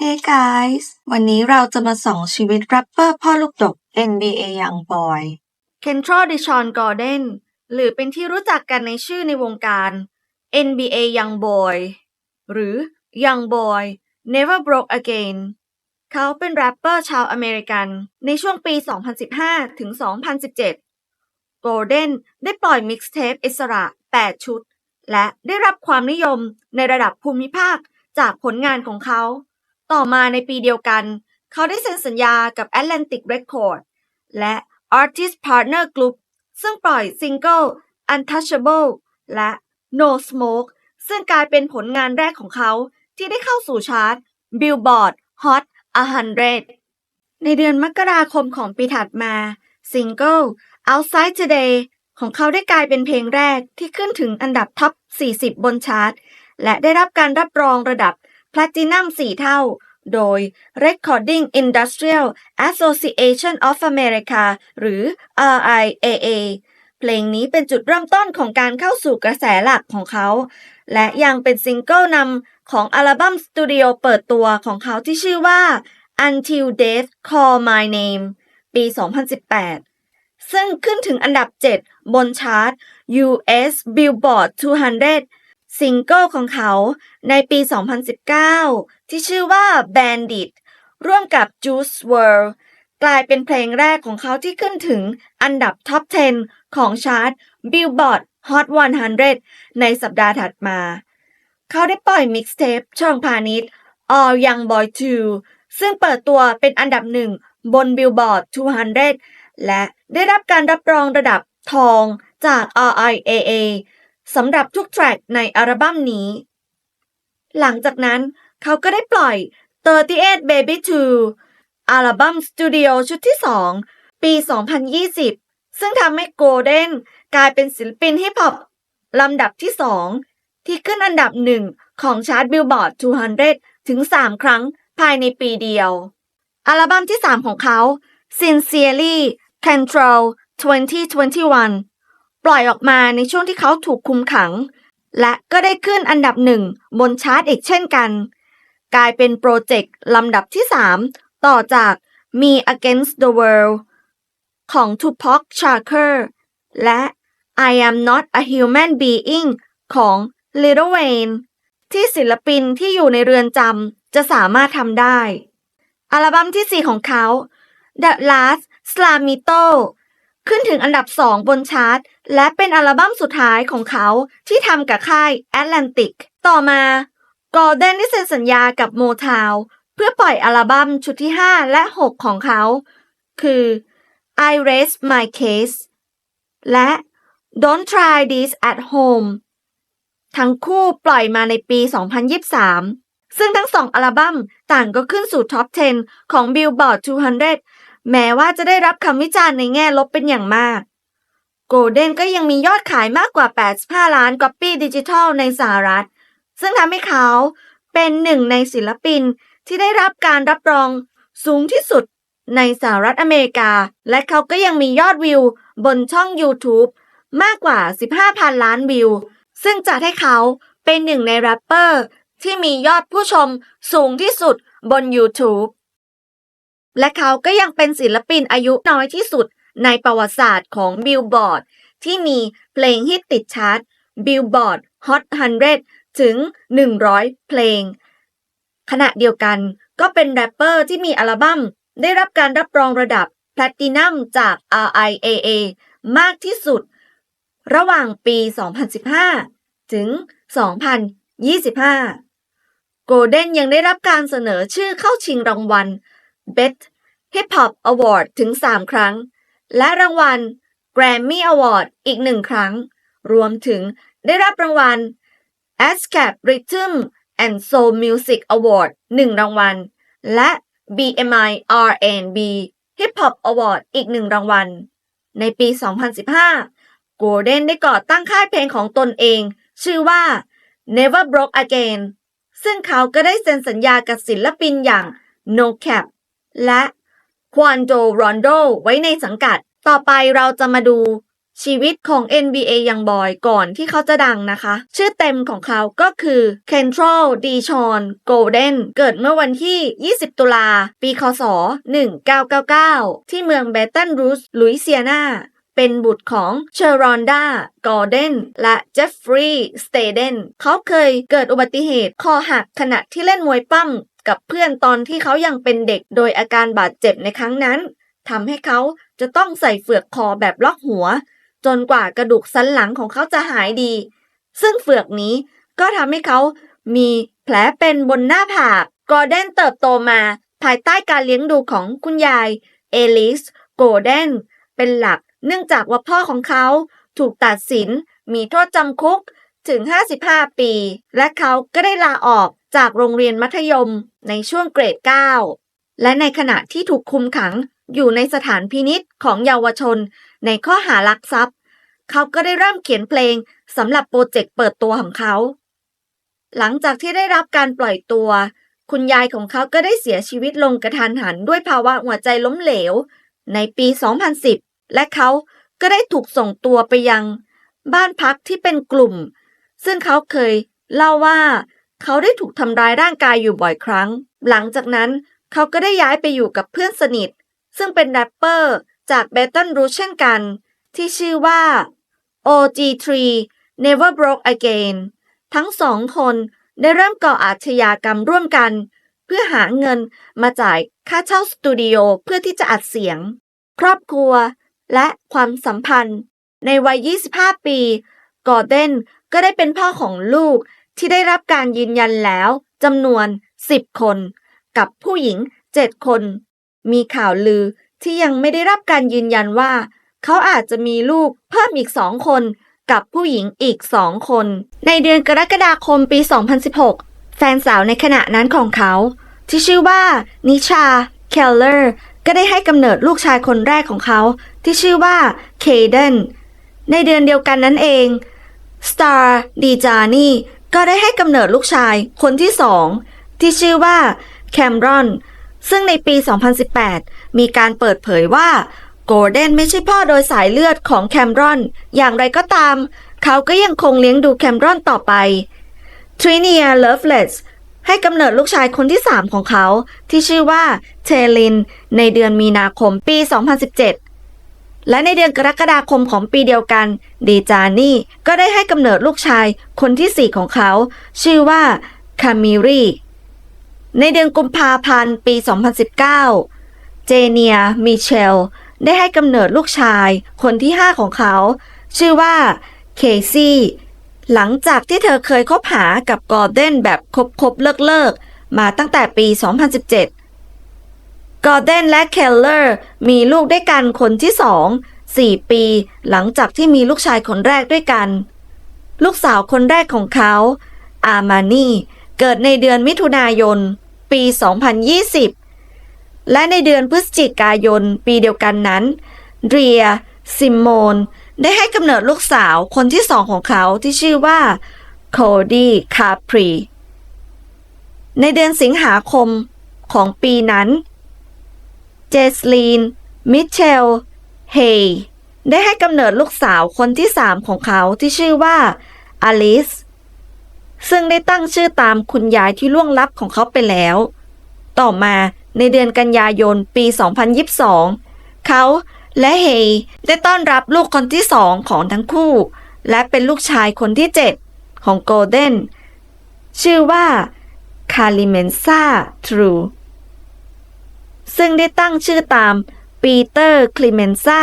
Hey guys วันนี้เราจะมาส่องชีวิตแรปเปอร์พ่อลูกดก NBA Youngboy เคนทรอดิชอนกอร์เดนหรือเป็นที่รู้จักกันในชื่อในวงการ NBA Young Boy หรือ Young Boy Never Broke Again เขาเป็นแรปเปอร์ชาวอเมริกันในช่วงปี 2015 ถึง 2017 โกลเด้นได้ปล่อยมิกซ์เทปอิสระ 8 ชุด และได้รับความนิยมในระดับภูมิภาคจากผลงานของเขา ต่อมาในปีเดียวกัน เขาได้เซ็นสัญญากับ Atlantic Records และ Artist Partner Group ซึ่งปล่อยซิงเกิล Untouchable และ No Smoke ซึ่งกลายเป็นผลงานแรกของเขาที่ได้เข้าสู่ชาร์ต Billboard Hot 100 ในเดือนมกราคมของปีถัดมาซิงเกิล Outside Today ของเขาได้กลายเป็นเพลงแรกที่ขึ้นถึงอันดับท็อป 40 บนชาร์ตและได้รับการรับรองระดับ แพลตินัม 4 เท่า โดย Recording Industrial Association of America หรือ RIAA เพลงนี้เป็นจุดเริ่มต้นของการเข้าสู่กระแสหลักของเขา และยังเป็นซิงเกิลนำของอัลบั้มสตูดิโอเปิดตัวของเขาที่ชื่อว่า Until Death Call My Name ปี 2018 ซึ่งขึ้นถึงอันดับ 7 บนชาร์ต US Billboard 200 ซิงเกิลของเขาในปี 2019 ที่ชื่อว่า Bandit ร่วมกับ Juice WRLD กลายเป็นเพลงแรกของเขาที่ขึ้นถึงอันดับท็อป 10 ของชาร์ต Billboard Hot 100 ในสัปดาห์ถัดมา เขาได้ปล่อยมิกซ์เทปช่องพาณิชย์ All Young Boy 2 ซึ่งเปิดตัวเป็นอันดับหนึ่งบน Billboard 200 และได้รับการรับรองระดับทองจาก RIAA สำหรับทุกแทร็กในอัลบั้มนี้ หลังจากนั้นเขาก็ได้ปล่อย 38 Baby 2 อัลบั้มสตูดิโอชุดที่ 2 ปี 2020 ซึ่งทำให้โกลเด้นกลายเป็นศิลปินฮิปฮอปลำดับที่ 2 ที่ขึ้นอันดับหนึ่งของชาร์ตบิลบอร์ด 200 ถึง 3 ครั้งภายในปีเดียว อัลบั้มที่ 3 ของเขา Sincerely Control 2021 ปล่อยออกมาในช่วงที่เขาถูกคุมขัง และก็ได้ขึ้นอันดับหนึ่งบนชาร์ตอีกเช่นกัน กลายเป็นโปรเจกต์ลำดับที่ 3 ต่อจาก Me Against the World ของ Tupac Shakur และ I Am Not a Human Being ของ Lil Wayne ที่ศิลปินที่อยู่ในเรือนจำจะสามารถทำได้ อัลบั้มที่ 4 ของเขา The Last Slamito ขึ้นถึงอันดับ 2 บนชาร์ต และเป็นอัลบั้มสุดท้ายของเขาที่ทำกับค่าย Atlantic ต่อมา Golden ได้เซ็นสัญญากับ Motown เพื่อปล่อยอัลบั้มชุดที่ 5 และ 6 ของเขา คือ I Raise My Case และ Don't Try This at Home ทั้งคู่ปล่อยมาในปี 2023 ซึ่งทั้งสองอัลบั้มต่างก็ขึ้นสู่ท็อป 10 ของ Billboard 200 แม้ว่าจะได้รับคำวิจารณ์ในแง่ลบเป็นอย่างมาก Golden ก็ยังมียอดขายมากกว่า 85 ล้านก๊อปปี้ดิจิทัลในสหรัฐ ซึ่งทำให้เขาเป็นหนึ่งในศิลปินที่ได้รับการรับรองสูงที่สุดในสหรัฐอเมริกา และเขาก็ยังมียอดวิวบนช่อง YouTube มากกว่า 15,000 ล้านวิว ซึ่งจัดให้เขาเป็นหนึ่งในแรปเปอร์ที่มียอดผู้ชมสูงที่สุดบน YouTube และเขาก็ยังเป็นศิลปินอายุน้อยที่สุด ในประวัติศาสตร์ของ Billboard ที่มีเพลงฮิตติดชาร์ต Billboard Hot 100 ถึง 100 เพลง ขณะเดียวกันก็เป็นแรปเปอร์ที่มีอัลบั้มได้รับการรับรองระดับแพลตินัมจาก RIAA มากที่สุด ระหว่างปี 2015 ถึง 2025 โกลเด้นยังได้รับการเสนอชื่อเข้าชิงรางวัล Best Hip Hop Award ถึง 3 ครั้ง และรางวัล Grammy Award อีกหนึ่งครั้ง รวมถึงได้รับรางวัล ASCAP Rhythm and Soul Music Award 1รางวัล และ BMI R&B Hip Hop Award อีกหนึ่งรางวัล ในปี 2015โกลเด้นได้ก่อตั้งค่ายเพลงของตนเอง ชื่อว่า Never Broke Again ซึ่งเขาก็ได้เซ็นสัญญากับศิลปินอย่าง No Cap และ Quando Rondo ไว้ในสังกัด ต่อไปเราจะมาดูชีวิตของ NBA ยังบอยก่อนที่เขาจะดังนะคะ ชื่อเต็มของเขาก็คือ Kentrell d e s h a n Golden เกิดเมื่อวันที่ 20 ตุลา ปี คศ 1999 ที่เมืองเบตันรูสลุยเซียนาเป็นบุตรของเชอรอนดากอร์เดนและเจฟฟรีย์สเตเดนเขาเคยเกิดอุบัติเหตุคอหักขณะที่เล่นมวยปั้ม กับเพื่อนตอนที่เขายังเป็นเด็กโดยอาการบาดเจ็บในครั้งนั้นทำให้เขาจะต้องใส่เฟือกคอแบบล็อกหัว จนกว่ากระดูกสันหลังของเขาจะหายดี ซึ่งเฟือกนี้ก็ทำให้เขามีแผลเป็นบนหน้าผากกอร์เดนเติบโตมา ภายใต้การเลี้ยงดูของคุณยายเอลิสโกลเดนเป็นหลักเนื่องจากว่าพ่อของเขา ถูกตัดสินมีโทษจำคุกถึง 55 ปี และเขาก็ได้ลาออก จากโรงเรียนมัธยมในช่วงเกรด 9 และในขณะที่ถูกคุมขังอยู่ในสถานพินิษของเยาวชน ในข้อหารักทรัพย์ เขาก็ได้เริ่มเขียนเพลงสำหรับโปรเจกต์เปิดตัวของเขา หลังจากที่ได้รับการปล่อยตัว คุณยายของเขาก็ได้เสียชีวิตลงกระทันหันด้วยภาวะหัวใจล้มเหลว ในปี 2010 และเขาก็ได้ถูกส่งตัวไปยัง บ้านพักที่เป็นกลุ่ม ซึ่งเขาเคยเล่าว่า เขาได้ถูกทำร้ายร่างกายอยู่บ่อยครั้ง หลังจากนั้นเขาก็ได้ย้ายไปอยู่กับเพื่อนสนิท ซึ่งเป็นแรปเปอร์จากเบตันรูเช่นกัน ที่ชื่อว่า OG3 Never Broke Again ทั้งสองคนได้เริ่มก่ออาชญากรรมร่วมกัน เพื่อหาเงินมาจ่ายค่าเช่าสตูดิโอเพื่อที่จะอัดเสียง ครอบครัวและความสัมพันธ์ ในวัย 25 ปี กอร์เดนก็ได้เป็นพ่อของลูก ที่ได้รับการยืนยันแล้วจำนวน 10 คน กับผู้หญิง 7 คน มีข่าวลือที่ยังไม่ได้รับการยืนยันว่า เขาอาจจะมีลูกเพิ่มอีกสองคน กับผู้หญิงอีกสองคน ในเดือนกรกฎาคมปี 2016 แฟนสาวในขณะนั้นของเขา ที่ชื่อว่านิชาเคลเลอร์ก็ได้ให้กำเนิดลูกชายคนแรกของเขา ที่ชื่อว่าเคเดนในเดือนเดียวกันนั้นเองสตาร์ดีจานี่ ก็ได้ให้กำเนิดลูกชายคนที่สองที่ชื่อว่าแคมรอน ซึ่งในปี 2018 มีการเปิดเผยว่าโกลเด้นไม่ใช่พ่อโดยสายเลือดของแคมรอน อย่างไรก็ตาม เขาก็ยังคงเลี้ยงดูแคมรอนต่อไปทริเนียเลฟเลสให้กำเนิดลูกชายคนที่ 3 ของเขา ที่ชื่อว่าเทลิน ในเดือนมีนาคมปี 2017 และในเดือนกรกฎาคมของปีเดียวกันดีจานี่ก็ได้ให้กำเนิดลูกชายคนที่4ของเขา ชื่อว่าคามิรีในเดือนกุมภาพันธ์ปี 2019 เจเนียมิเชล ได้ให้กำเนิดลูกชายคนที่ 5 ของเขา ชื่อว่าเคซี่ หลังจากที่เธอเคยคบหากับกอร์เดนแบบคบคบเลิกเลิกๆมาตั้งแต่ปี 2017 กอร์เดนและเคลเลอร์มีลูกด้วยกันคนที่สอง4ปีหลังจากที่มีลูกชายคนแรกด้วยกัน ลูกสาวคนแรกของเขา อามานีเกิดในเดือนมิถุนายน ปี 2020 และในเดือนพฤศจิกายน ปีเดียวกันนั้นเรียซิมโมน ได้ให้กำเนิดลูกสาวคนที่สองของเขาที่ชื่อว่าโคดี้คาปรีในเดือนสิงหาคมของปีนั้น เจสลีน มิเชล เฮย์ได้ให้กำเนิดลูกสาวคนที่สามของเขาที่ชื่อว่าอลิส ซึ่งได้ตั้งชื่อตามคุณยายที่ล่วงลับของเขาไปแล้ว ต่อมาในเดือนกันยายนปี 2022 เขาและเฮย์ได้ต้อนรับลูกคนที่สองของทั้งคู่ และเป็นลูกชายคนที่7ของโกลเด้นชื่อว่าคาลิเมนซาทรู ซึ่งได้ตั้งชื่อตามปีเตอร์คลิเมนซา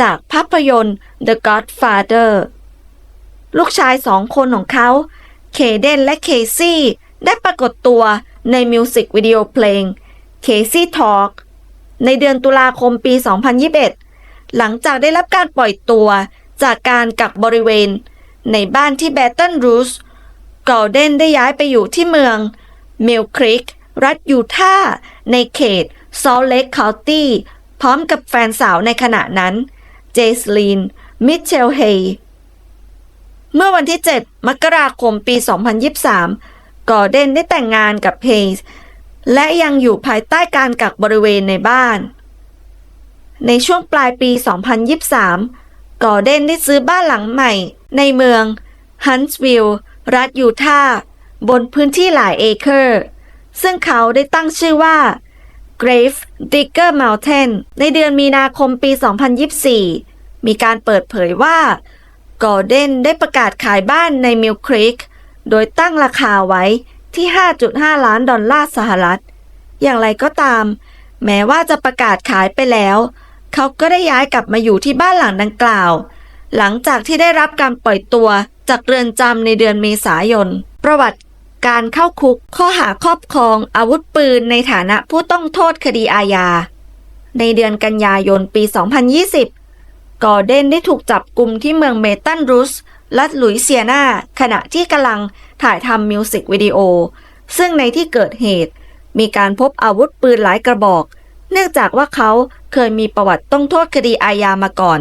จากภาพยนตร์ The Godfather ลูกชายสองคนของเขา เคเดนและเคซี่ ได้ปรากฏตัวในมิวสิกวิดีโอเพลง Casey Talk ในเดือนตุลาคมปี 2021 หลังจากได้รับการปล่อยตัวจากการกักบริเวณ ในบ้านที่แบตตันรูสกอลเดนได้ย้ายไปอยู่ที่เมือง มิลคริก รัฐยูทาห์ในเขต ซอลเลกค o ลตี้พร้อมกับแฟนสาวในขณะนั้น เจสลีน มิเชลเฮย์เมื่อวันที่ 7 มกราคมปี 2023 กอร์เดนได้แต่งงานกับเฮย์และยังอยู่ภายใต้การกักบริเวณในบ้าน ในช่วงปลายปี 2023 กอร์เดนได้ซื้อบ้านหลังใหม่ ในเมืองฮันส์วิลล์รัฐยูทาห์บนพื้นที่หลายเอเคอร์ ซึ่งเขาได้ตั้งชื่อว่า Grave Digger Mountain ในเดือนมีนาคมปี 2024 มีการเปิดเผยว่ากอร์เดนได้ประกาศขายบ้านในมิลครีกโดยตั้งราคาไว้ที่ 5.5 ล้านดอลลาร์สหรัฐ อย่างไรก็ตาม แม้ว่าจะประกาศขายไปแล้ว เขาก็ได้ย้ายกลับมาอยู่ที่บ้านหลังดังกล่าว หลังจากที่ได้รับการปล่อยตัวจากเรือนจำในเดือนเมษายน ประวัติ การเข้าคุกข้อหาครอบครองอาวุธปืนในฐานะผู้ต้องโทษคดีอาญา ในเดือนกันยายนปี 2020 กอเดนได้ถูกจับกลุ่มที่เมืองเมตันรูสรัฐหลุยเซียนา ขณะที่กำลังถ่ายทำมิวสิกวิดีโอ ซึ่งในที่เกิดเหตุ มีการพบอาวุธปืนหลายกระบอก เนื่องจากว่าเขาเคยมีประวัติต้องโทษคดีอาญามาก่อน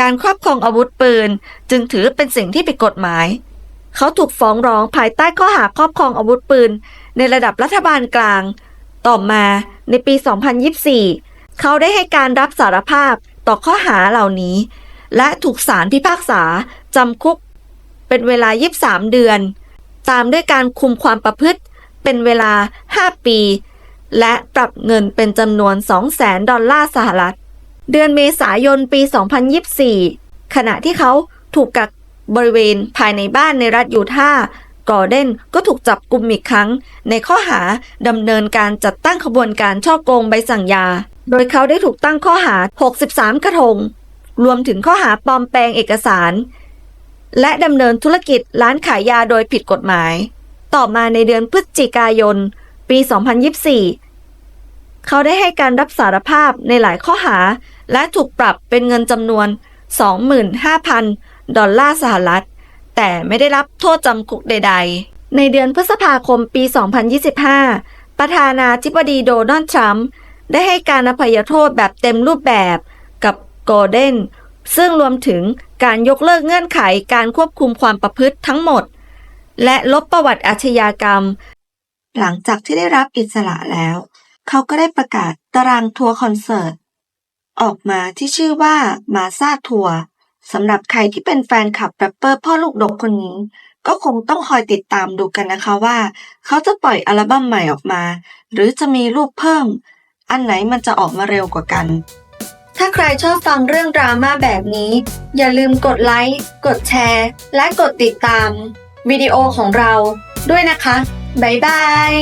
การครอบครองอาวุธปืนจึงถือเป็นสิ่งที่ผิดกฎหมาย เขาถูกฟ้องร้องภายใต้ข้อหาครอบครองอาวุธปืน ในระดับรัฐบาลกลาง ต่อมาในปี 2024 เขาได้ให้การรับสารภาพต่อข้อหาเหล่านี้ และถูกศาลพิพากษาจำคุก เป็นเวลา 23 เดือน ตามด้วยการคุมความประพฤติเป็นเวลา 5 ปี และปรับเงินเป็นจำนวน 200,000 ดอลลาร์สหรัฐ เดือนเมษายนปี 2024 ขณะที่เขาถูกกัก บริเวณภายในบ้านในรัฐยูทาห์กอเดนก็ถูกจับกลุ่มอีกครั้ง ในข้อหาดำเนินการจัดตั้งขบวนการช่อโกงใบสั่งยา โดยเขาได้ถูกตั้งข้อหา 63 กระทง รวมถึงข้อหาปลอมแปลงเอกสาร และดำเนินธุรกิจร้านขายยาโดยผิดกฎหมาย ต่อมาในเดือนพฤศจิกายน ปี 2024 เขาได้ให้การรับสารภาพในหลายข้อหา และถูกปรับเป็นเงินจำนวน 25,000 ดอลลาร์สหรัฐ แต่ไม่ได้รับโทษจำคุกใด ๆ ในเดือนพฤษภาคมปี 2025 ประธานาธิบดีโดนัลด์ทรัมป์ได้ให้การอภัยโทษแบบเต็มรูปแบบกับโกอร์เด้นซึ่งรวมถึงการยกเลิกเงื่อนไขการควบคุมความประพฤติทั้งหมด และลบประวัติอาชญากรรม หลังจากที่ได้รับอิสระแล้ว เขาก็ได้ประกาศตารางทัวร์คอนเสิร์ต ออกมาที่ชื่อว่ามาซาทัวร์ สำหรับใครที่เป็นแฟนคลับแรปเปอร์พ่อลูกดกคนนี้ ก็คงต้องคอยติดตามดูกันนะคะว่า เขาจะปล่อยอัลบั้มใหม่ออกมา หรือจะมีรูปเพิ่ม อันไหนมันจะออกมาเร็วกว่ากัน ถ้าใครชอบฟังเรื่องดราม่าแบบนี้ อย่าลืมกดไลค์กดแชร์ และกดติดตาม วิดีโอของเราด้วยนะคะ บ๊ายบาย